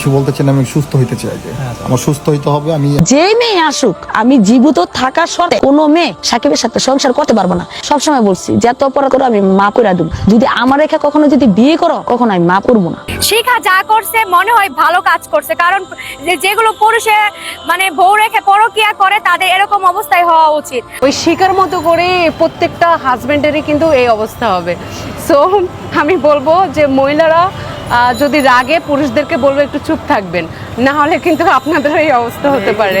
কিছু বলতে চান আমি সুস্থ হইতে চাই আমার সুস্থ হইতে হবে আমি যে মেয়ে আসুক আমি জীবিত থাকা সত্ত্বে কোনো মেয়ে সাকিবের সাথে সংসার করতে পারব না। সবসময় বলছি যে অপরাধ করো আমি মা করে দেবো। যদি আমার রেখে কখনো যদি বিয়ে করো কখনো আমি মা করব না। শিখা যা করছে মনে হয় ভালো কাজ করছে। কারণ যেগুলো পুরুষে মানে বউ রেখে পরকিয়া করে তাদের এরকম অবস্থায় হওয়া উচিত। ওই শিকার মতো করে প্রত্যেকটা হাজবেন্ডেরই কিন্তু এই অবস্থা হবে। সো আমি বলব যে মহিলারা যদি রাগে পুরুষদেরকে বলব, একটু চুপ থাকবেন। না হলে কিন্তু আপনাদের এই অবস্থা হতে পারে।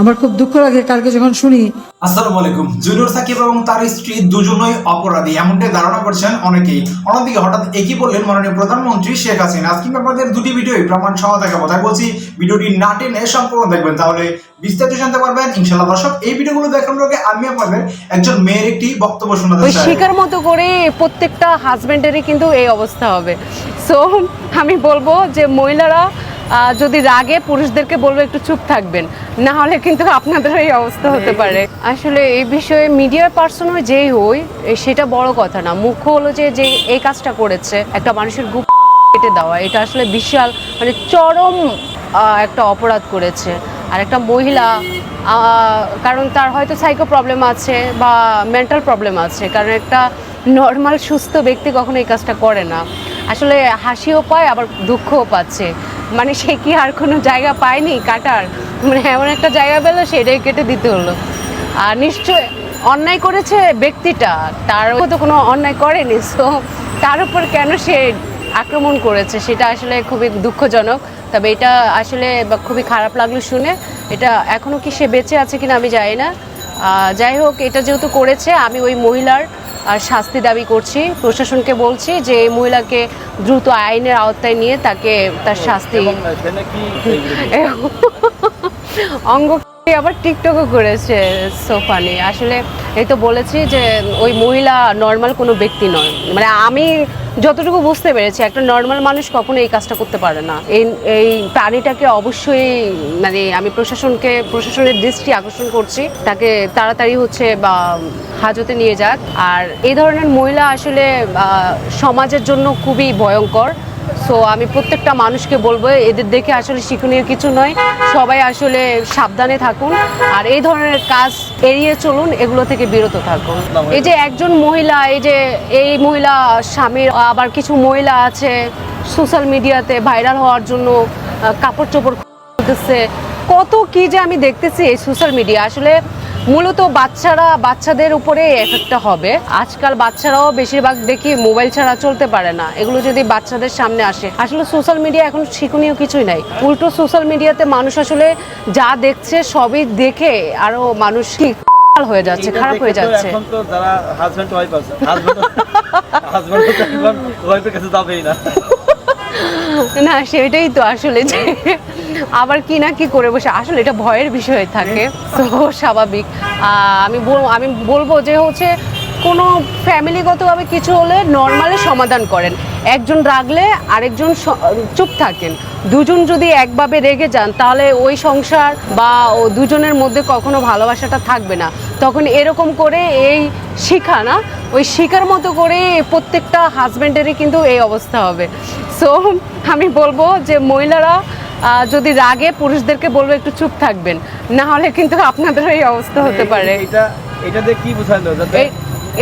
আমার খুব দুঃখ লাগে কালকে যখন শুনি। আসসালামু আলাইকুম। জুনিয়র সাকিব এবং তার স্ত্রী দুজনই অপরাধী এমনটাই ধারণা করছেন অনেকেই। অন্যদিকে হঠাৎ একই বললেন মাননীয় প্রধানমন্ত্রী শেখ হাসিনা। আজকে আমি আপনাদের দুটি ভিডিওই প্রমাণ সহ দেখাবো। তাই বলছি ভিডিওটি না টেনে সম্পূর্ণ দেখবেন। তাহলে বিস্তারিত জানতে পারবেন। ইনশাল্লাহ দর্শক এই ভিডিওগুলো দেখানোর আগে আমি আপনাদের একজন মেয়ের একটি বক্তব্য শোনাতে চাই। শিকার মতো করে প্রত্যেকটা হাজবেন্ডেরই কিন্তু এই অবস্থা হবে। সো আমি বলব যে মহিলারা যদি রাগে পুরুষদেরকে বলব একটু চুপ থাকবেন না হলে কিন্তু আপনাদের এই অবস্থা হতে পারে। আসলে এই বিষয়ে মিডিয়ার পার্সন হয়ে যেই হই সেটা বড় কথা না। মুখ্য হলো যে যে এই কাজটা করেছে একটা মানুষের গুপ কেটে দেওয়া এটা আসলে বিশাল মানে চরম একটা অপরাধ করেছে। আর একটা মহিলা কারণ তার হয়তো সাইকো প্রবলেম আছে বা মেন্টাল প্রবলেম আছে কারণ একটা নর্মাল সুস্থ ব্যক্তি কখনো এই কাজটা করে না। আসলে হাসিও পায় আবার দুঃখও পাচ্ছে। মানে সে কি আর কোনো জায়গা পায়নি? কাটার। মানে এমন একটা জায়গা পেল, সেটাই কেটে দিতে হলো। আর নিশ্চয় অন্যায় করেছে ব্যক্তিটা। তার তো কোনো অন্যায় করেনি। সো তার উপর কেন সে আক্রমণ করেছে? সেটা আসলে খুবই দুঃখজনক। তবে এটা আসলে খুবই খারাপ লাগল শুনে। এটা এখনও কি সে বেঁচে আছে কিনা আমি জানি না। যাই হোক, এটা যেহেতু করেছে, আমি ওই মহিলার শাস্তি দাবি করছি। প্রশাসনকে বলছি যে এই মহিলাকে দ্রুত আইনের আওতায় নিয়ে তাকে তার শাস্তি অঙ্গ আবার টিকটকও করেছে সোফানি আসলে এই তো বলেছি যে ওই মহিলা নর্মাল কোনো ব্যক্তি নয়। মানে আমি যতটুকু বুঝতে পেরেছি, একটা নর্মাল মানুষ কখনো এই কাজটা করতে পারে না। এই এই প্রাণীটাকে অবশ্যই মানে আমি প্রশাসনকে, প্রশাসনের দৃষ্টি আকর্ষণ করছি। তাকে তাড়াতাড়ি হচ্ছে বা হাজতে নিয়ে যাক। আর এই ধরনের মহিলা আসলে সমাজের জন্য খুবই ভয়ঙ্কর। সো আমি প্রত্যেকটা মানুষকে বলব এদের দেখে আসলে শিক্ষণীয় কিছু নয়। সবাই আসলে সাবধানে থাকুন। আর এই ধরনের কাজ এড়িয়ে চলুন এগুলো থেকে বিরত থাকুন। এই যে একজন মহিলা এই যে এই মহিলা স্বামীর আবার কিছু মহিলা আছে সোশ্যাল মিডিয়াতে ভাইরাল হওয়ার জন্য কাপড় চোপড় করতেছে কত কি যে আমি দেখতেছি এই সোশ্যাল মিডিয়া আসলে মূলত বাচ্চারা বাচ্চাদের উপরে এফেক্টটা হবে। আজকাল বাচ্চারাও বেশিরভাগ দেখি মোবাইল ছাড়া চলতে পারে না। এগুলো যদি বাচ্চাদের সামনে আসে। আসলে সোশ্যাল মিডিয়া এখন শিক্ষণীয় কিছুই নাই। উল্টো সোশ্যাল মিডিয়াতে মানুষ আসলে যা দেখছে সবই দেখে আরও মানুষ হয়ে যাচ্ছে খারাপ হয়ে যাচ্ছে। এখন তো যারা হাজবেন্ড ওয়াইফ আছে হাজবেন্ড হাজবেন্ড তো এখন ওয়াইফের কাছে যাবেই না। না সেটাই তো আসলে যে আবার কি না কি করে বসে, আসলে এটা ভয়ের বিষয় থাকে, তো স্বাভাবিক। আমি আমি বলব যে হচ্ছে, কোনো ফ্যামিলিগতভাবে কিছু হলে নর্মালি সমাধান করেন। একজন রাগলে আরেকজন চুপ থাকেন। দুজন যদি একভাবে রেগে যান, তাহলে ওই সংসার বা ও দুজনের মধ্যে কখনো ভালোবাসাটা থাকবে না। তখন এরকম করে এই শিখা না, ওই শিখার মতো করে প্রত্যেকটা হাজব্যান্ডেরই কিন্তু এই অবস্থা হবে। সো আমি বলব যে মহিলারা যদি রাগে পুরুষদেরকে বলব একটু চুপ থাকবেন না হলে কিন্তু আপনাদের এই অবস্থা হতে পারে। এটা এটা দিয়ে কি বোঝানো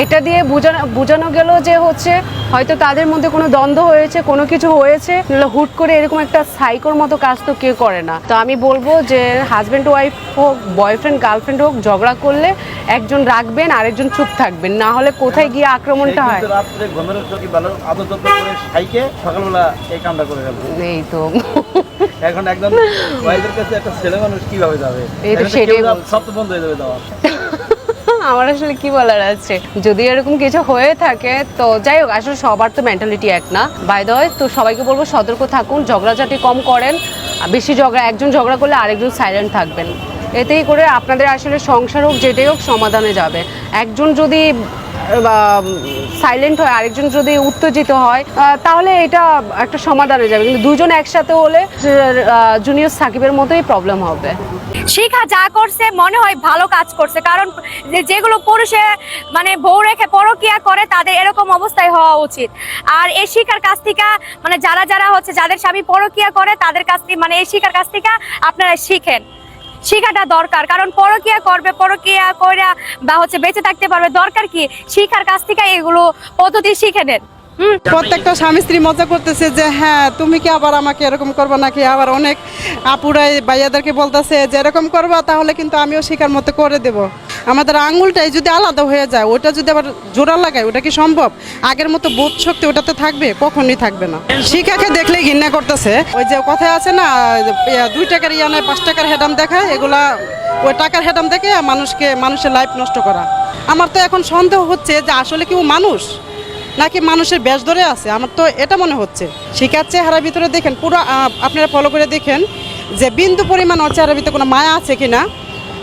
এটা দিয়ে বোঝানো বোঝানো গেল যে হচ্ছে হয়তো তাদের মধ্যে কোনো দ্বন্দ্ব হয়েছে কোনো কিছু হয়েছে হুট করে এরকম একটা সাইকোর মতো কাজ তো কেউ করে না। তো আমি বলব যে হাজব্যান্ড ওয়াইফ হোক বয়ফ্রেন্ড গার্লফ্রেন্ড হোক ঝগড়া করলে একজন রাখবেন আরেকজন চুপ থাকবেন। না হলে কোথায় গিয়ে আক্রমণটা হয়? সকালবেলা এই কামটা করে এই তো। এখন একজন ওয়াইফের কাছে একটা ছেলে মানুষ কীভাবে যাবে। সব বন্ধ হয়ে যাবে আমার আসলে কি বলার আছে? যদি এরকম কিছু হয়ে থাকে, তো যাই হোক, আসলে সবার তো মেন্টালিটি এক না। বাই দয় তো সবাইকে বলব, সতর্ক থাকুন, ঝগড়াঝাটি কম করেন। বেশি ঝগড়া, একজন ঝগড়া করলে আরেকজন সাইলেন্ট থাকবেন। এতেই করে আপনাদের আসলে সংসার হোক, যেটাই হোক, সমাধানে যাবে। একজন যদি সাইলেন্ট হয়, আরেকজন যদি উত্তেজিত হয় তাহলে এটা একটা সমাধান হয়ে যাবে। কিন্তু দুজন একসাথে হলে জুনিয়র সাকিবের মতোই প্রবলেম হবে। শিখা যা করছে, মনে হয় ভালো কাজ করছে। কারণ যেগুলো পুরুষে মানে বউ রেখে পরকিয়া করে, তাদের এরকম অবস্থায় হওয়া উচিত। আর এই শিখার কাছ থেকে মানে যারা যারা হচ্ছে, যাদের স্বামী পরকিয়া করে, তাদের কাছ থেকে মানে এই শিখার কাছ থেকে আপনারা শিখেন। শিখাটা দরকার। কারণ পরকিয়া করবে, পরকিয়া কইরা বা হচ্ছে বেঁচে থাকতে পারবে। দরকার কি? শিখার কাছ থেকে এগুলো পদ্ধতি শিখে নেন। প্রত্যেকটা স্বামী স্ত্রী মজা করতেছে যে হ্যাঁ তুমি কি আবার আমাকে এরকম করবে নাকি? আবার অনেক আপুরাই ভাইয়াদেরকে বলতেছে যে, এরকম করবা তাহলে কিন্তু আমিও শিকার মতো করে দেব। আমাদের আঙুলটাই যদি আলাদা হয়ে যায়, ওটা যদি আবার জোড়া লাগায়, ওটা কি সম্ভব? আগের মতো বোধ শক্তি ওটাতে থাকবে? কখনই থাকবে না। শিখাকে দেখলেই ঘৃণা করতেছে। ওই যে কথা আছে না দুই টাকার ইয়া নয়, পাঁচ টাকার হেডাম দেখায়, এগুলা ওই টাকার হেডাম দেখে মানুষকে, মানুষের লাইফ নষ্ট করা। আমার তো এখন সন্দেহ হচ্ছে যে, আসলে কি ও মানুষ? নাকি মানুষের বেশ ধরে আছে? আমার তো এটা মনে হচ্ছে। শিকার চেহারার ভিতরে দেখেন, পুরো আপনারা ফলো করে দেখেন যে বিন্দু পরিমাণ ওর চেহারার ভিতরে কোনো মায়া আছে কিনা।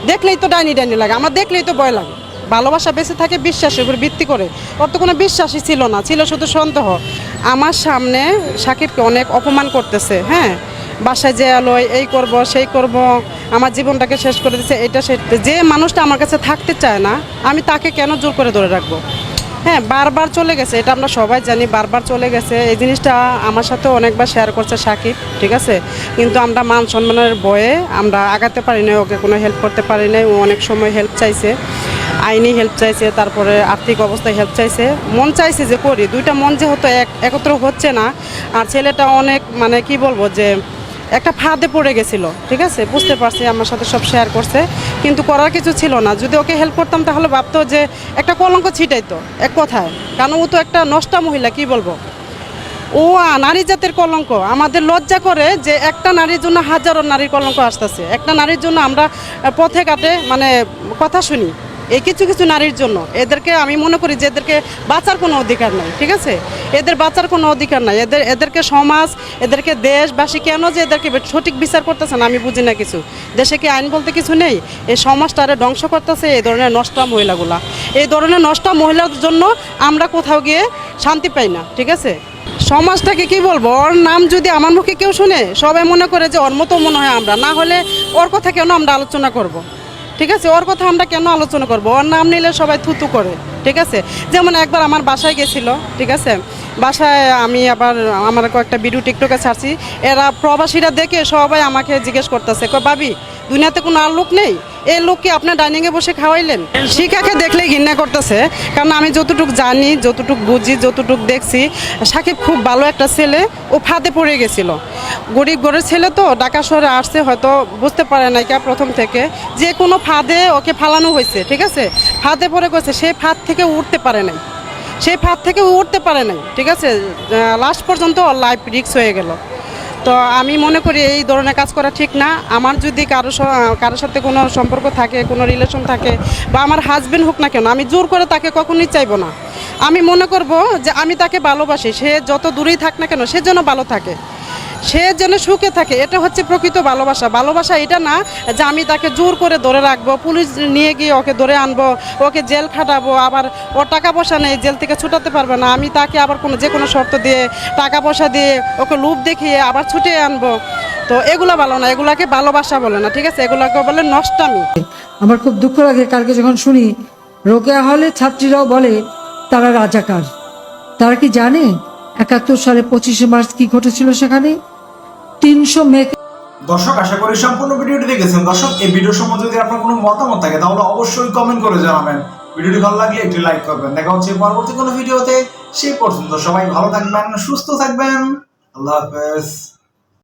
দেখলেই তো ডাইনি ডাইনি লাগে, আমার দেখলেই তো ভয় লাগে। ভালোবাসা বেঁচে থাকে বিশ্বাসের উপর ভিত্তি করে। ওর তো কোনো বিশ্বাসই ছিল না, ছিল শুধু সন্দেহ। আমার সামনে সাকিবকে অনেক অপমান করতেছে হ্যাঁ? বাসায় যে আলো এই করব, সেই করব, আমার জীবনটাকে শেষ করে দিচ্ছে এটা সে যে মানুষটা আমার কাছে থাকতে চায় না, আমি তাকে কেন জোর করে ধরে রাখব? হ্যাঁ বারবার চলে গেছে, এটা আমরা সবাই জানি, বারবার চলে গেছে। এই জিনিসটা আমার সাথে অনেকবার শেয়ার করছে সাকিব, ঠিক আছে? কিন্তু আমরা মান সম্মানের বয়ে আমরা আগাতে পারি না ওকে কোনো হেল্প করতে পারি না ও অনেক সময় হেল্প চাইছে, আইনি হেল্প চাইছে, তারপরে আর্থিক অবস্থায় হেল্প চাইছে। মন চাইছে যে করি, দুইটা মন যেহেতু এক, একত্র হচ্ছে না। আর ছেলেটা অনেক মানে কি বলব যে একটা ফাঁদে পড়ে গেছিল, ঠিক আছে? বুঝতে পারছি, আমার সাথে সব শেয়ার করছে, কিন্তু করার কিছু ছিল না। যদি ওকে হেল্প করতাম, তাহলে ভাবতো যে একটা কলঙ্ক ছিটাইতো, এক কথায়। কারণ ও তো একটা নষ্টা মহিলা, কি বলব? ও নারী জাতের কলঙ্ক। আমাদের লজ্জা করে যে একটা নারীর জন্য হাজারো নারীর কলঙ্ক আসতেছে। একটা নারীর জন্য আমরা পথে ঘাটে মানে কথা শুনি। এই কিছু কিছু নারীর জন্য। এদেরকে আমি মনে করি যে এদেরকে বাঁচার কোনো অধিকার নাই, ঠিক আছে? এদের বাঁচার কোনো অধিকার নাই। এদের, এদেরকে সমাজ, এদেরকে দেশবাসী কেন যে এদেরকে সঠিক বিচার করতেছে না, আমি বুঝি না কিছু। দেশে কি আইন বলতে কিছু নেই? এই সমাজটা সমাজটারে ধ্বংস করতেছে এই ধরনের নষ্ট মহিলাগুলা। এই ধরনের নষ্ট মহিলার জন্য আমরা কোথাও গিয়ে শান্তি পাই না, ঠিক আছে? সমাজটাকে কি বলব? ওর নাম যদি আমার মুখে কেউ শুনে, সবাই মনে করে যে ওর মতো মনে হয় আমরা। না হলে ওর কথা কেন আমরা আলোচনা করব। ঠিক আছে? ওর কথা আমরা কেন আলোচনা করব? ওর নাম নিলে সবাই থুতু করে। ঠিক আছে? যেমন একবার আমার বাসায় গেছিল, ঠিক আছে? বাসায় আমি আবার আমার কয়েকটা ভিডিও টিকটকে ছাড়ছি। এরা প্রবাসীরা দেখে সবাই আমাকে জিজ্ঞেস করতেছে কয় ভাবি, দুনিয়াতে কোনো আর লোক নেই? এই লোককে আপনার ডাইনিংয়ে বসে খাওয়াইলেন? শিখাকে দেখলেই ঘৃণা করতেছে, কারণ আমি যতটুক জানি, যতটুক বুঝি, যতটুক দেখছি, সাকিব খুব ভালো একটা ছেলে, ও ফাঁদে পড়ে গেছিল। গরিব ঘরের ছেলে তো, ঢাকা শহরে আসছে, হয়তো বুঝতে পারে নাই কা প্রথম থেকে। যে কোনো ফাঁদে ওকে ফালানো হয়েছে, ঠিক আছে? ফাঁদে পড়ে গেছে, সে ফাঁদ থেকে উঠতে পারে নাই। সেই ফাঁদ থেকে উঠতে পারে নাই, ঠিক আছে? লাস্ট পর্যন্ত লাইফ রিক্স হয়ে গেল। তো আমি মনে করি এই ধরনের কাজ করা ঠিক না। আমার যদি কারও কারোর সাথে কোনো সম্পর্ক থাকে, কোনো রিলেশন থাকে, বা আমার হাজবেন্ড হোক না কেন, আমি জোর করে তাকে কখনোই চাইব না। আমি মনে করব যে আমি তাকে ভালোবাসি, সে যত দূরেই থাক না কেন, সে যেন ভালো থাকে। সে যেন সুখে থাকে, এটা হচ্ছে প্রকৃত ভালোবাসা। ভালোবাসা এটা না যে আমি তাকে জোর করে ধরে রাখব, পুলিশ নিয়ে গিয়ে ওকে ধরে আনব, ওকে জেল খাটাবো, আবার ও টাকা পয়সা নেই, জেল থেকে ছুটাতে পারবে না। আমি তাকে আবার কোনো যে কোনো শর্ত দিয়ে, টাকা পয়সা দিয়ে ওকে লুপ দেখিয়ে আবার ছুটিয়ে আনব। তো এগুলো ভালো না, এগুলাকে ভালোবাসা বলে না, ঠিক আছে? এগুলাকে বলে নষ্টামি। আমার খুব দুঃখ লাগে কালকে যখন শুনি রোকেয়া হলে ছাত্রীরাও বলে, তারা রাজাকার। তারা কি জানে? একাত্তর সালে পঁচিশে মার্চ কি ঘটেছিল সেখানে? তিনশো মেয়েকে দর্শক, আশা করি সম্পূর্ণ ভিডিওটি দেখেছেন। দর্শক, এই ভিডিও সম্বন্ধে যদি আপনার কোনো মতামত থাকে, তাহলে অবশ্যই কমেন্ট করে জানাবেন। ভিডিওটি ভালো লাগলে একটি লাইক করবেন। দেখা হচ্ছে পরবর্তী কোনো ভিডিওতে। সেই পর্যন্ত সবাই ভালো থাকবেন, সুস্থ থাকবেন। আল্লাহ হাফেজ।